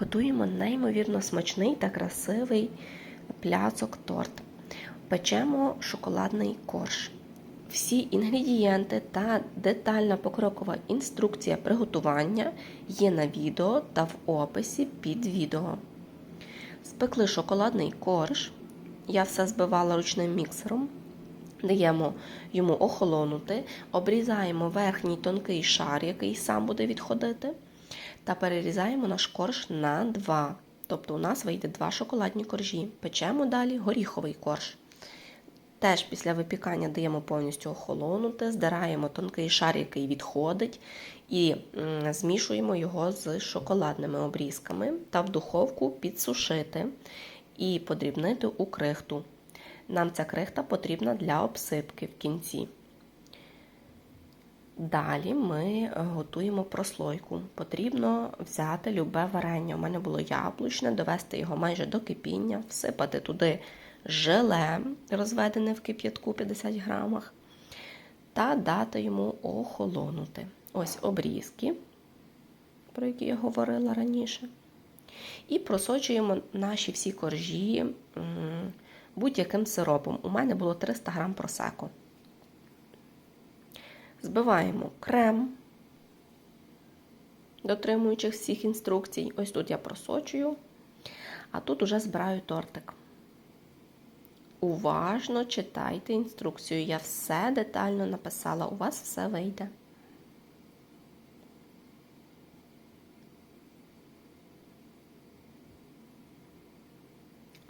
Готуємо неймовірно смачний та красивий пляцок торт. Печемо шоколадний корж. Всі інгредієнти та детальна покрокова інструкція приготування є на відео та в описі під відео. Спекли шоколадний корж. Я все збивала ручним міксером. Даємо йому охолонути, обрізаємо верхній тонкий шар, який сам буде відходити, та перерізаємо наш корж на два. Тобто у нас вийде два шоколадні коржі. Печемо далі горіховий корж. Теж після випікання даємо повністю охолонути, здираємо тонкий шар, який відходить, і змішуємо його з шоколадними обрізками та в духовку підсушити і подрібнити у крихту. Нам ця крихта потрібна для обсипки в кінці. Далі ми готуємо прослойку. Потрібно взяти любе варення. У мене було яблучне, довести його майже до кипіння, всипати туди желе, розведене в кип'ятку 50 грамах, та дати йому охолонути. Ось обрізки, про які я говорила раніше. І просочуємо наші всі коржі будь-яким сиропом. У мене було 300 грам просеко. Збиваємо крем, дотримуючись всіх інструкцій. Ось тут я просочую, а тут уже збираю тортик. Уважно читайте інструкцію. Я все детально написала, у вас все вийде.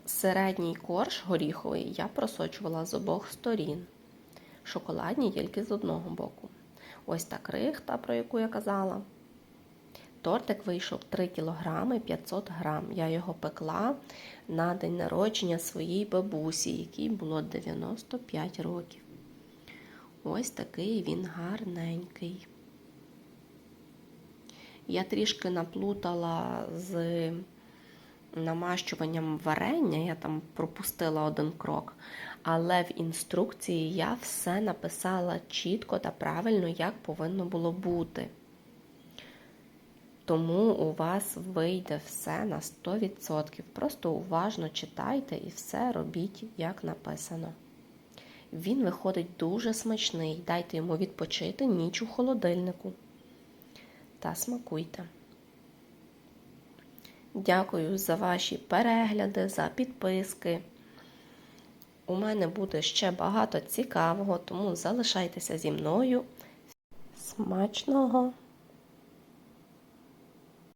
Середній корж горіховий я просочувала з обох сторін. Шоколадні тільки з одного боку. Ось та крихта, про яку я казала. Тортик вийшов 3 кг 500 г. Я його пекла на день народження своїй бабусі, якій було 95 років. Ось такий він гарненький. Я трішки наплутала з намащуванням варення, я там пропустила один крок, але в інструкції я все написала чітко та правильно, як повинно було бути. Тому у вас вийде все на 100%. Просто уважно читайте і все робіть, як написано. Він виходить дуже смачний. Дайте йому відпочити ніч у холодильнику. Та смакуйте. Дякую за ваші перегляди, за підписки. У мене буде ще багато цікавого, тому залишайтеся зі мною. Смачного!